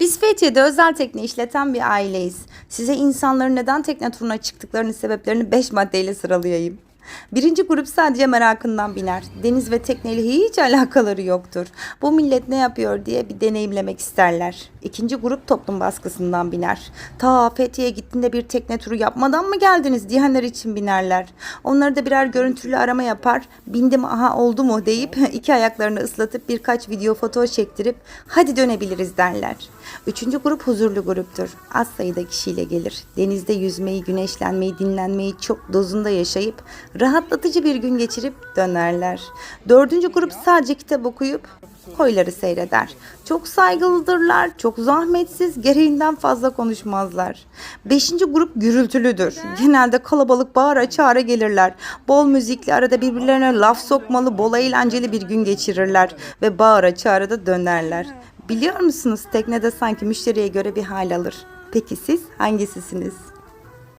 Biz Fethiye'de özel tekne işleten bir aileyiz. Size insanların neden tekne turuna çıktıklarının sebeplerini 5 maddeyle sıralayayım. Birinci grup sadece merakından biner. Deniz ve tekneyle hiç alakaları yoktur. Bu millet ne yapıyor diye bir deneyimlemek isterler. İkinci grup toplum baskısından biner. Ta Fethiye'ye gittiğinde bir tekne turu yapmadan mı geldiniz diyenler için binerler. Onları da birer görüntülü arama yapar. Bindim aha oldu mu deyip iki ayaklarını ıslatıp birkaç video foto çektirip hadi dönebiliriz derler. Üçüncü grup huzurlu gruptur. Az sayıda kişiyle gelir. Denizde yüzmeyi, güneşlenmeyi, dinlenmeyi çok dozunda yaşayıp rahatlatıcı bir gün geçirip dönerler. Dördüncü grup sadece kitap okuyup koyları seyreder. Çok saygılıdırlar, çok zahmetsiz, gereğinden fazla konuşmazlar. Beşinci grup gürültülüdür. Genelde kalabalık bağıra çağıra gelirler. Bol müzikli arada birbirlerine laf sokmalı, bol eğlenceli bir gün geçirirler ve bağıra çağıra da dönerler. Biliyor musunuz teknede sanki müşteriye göre bir hal alır. Peki siz hangisisiniz?